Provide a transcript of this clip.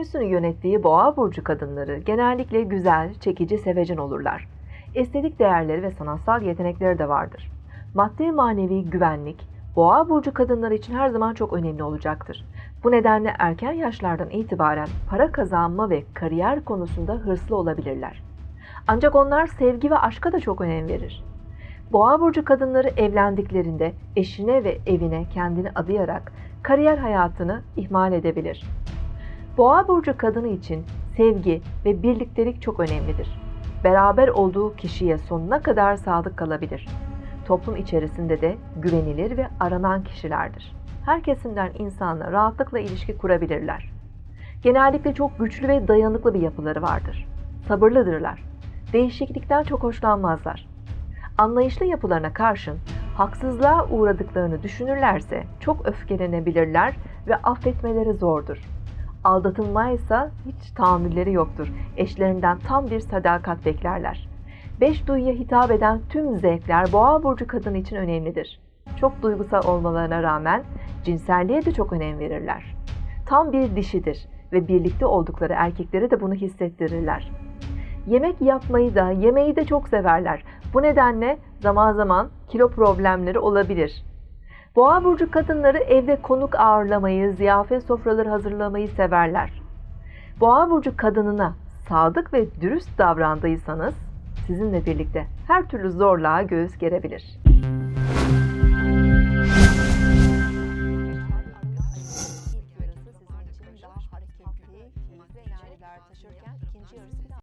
Venüs'ün yönettiği boğa burcu kadınları genellikle güzel, çekici, sevecen olurlar. Estetik değerleri ve sanatsal yetenekleri de vardır. Maddi manevi güvenlik, boğa burcu kadınları için her zaman çok önemli olacaktır. Bu nedenle erken yaşlardan itibaren para kazanma ve kariyer konusunda hırslı olabilirler. Ancak onlar sevgi ve aşka da çok önem verir. Boğa burcu kadınları evlendiklerinde eşine ve evine kendini adayarak kariyer hayatını ihmal edebilir. Boğa burcu kadını için sevgi ve birliktelik çok önemlidir. Beraber olduğu kişiye sonuna kadar sadık kalabilir. Toplum içerisinde de güvenilir ve aranan kişilerdir. Her kesimden insanla rahatlıkla ilişki kurabilirler. Genellikle çok güçlü ve dayanıklı bir yapıları vardır. Sabırlıdırlar. Değişiklikten çok hoşlanmazlar. Anlayışlı yapılarına karşın haksızlığa uğradıklarını düşünürlerse çok öfkelenebilirler ve affetmeleri zordur. Aldatılmaysa hiç tahammülleri yoktur. Eşlerinden tam bir sadakat beklerler. Beş duyuya hitap eden tüm zevkler boğa burcu kadın için önemlidir. Çok duygusal olmalarına rağmen cinselliğe de çok önem verirler. Tam bir dişidir ve birlikte oldukları erkeklere de bunu hissettirirler. Yemek yapmayı da, yemeği de çok severler. Bu nedenle zaman zaman kilo problemleri olabilir. Boğa burcu kadınları evde konuk ağırlamayı, ziyafet sofraları hazırlamayı severler. Boğa burcu kadınına sadık ve dürüst davrandıysanız sizinle birlikte her türlü zorluğa göğüs gerebilir.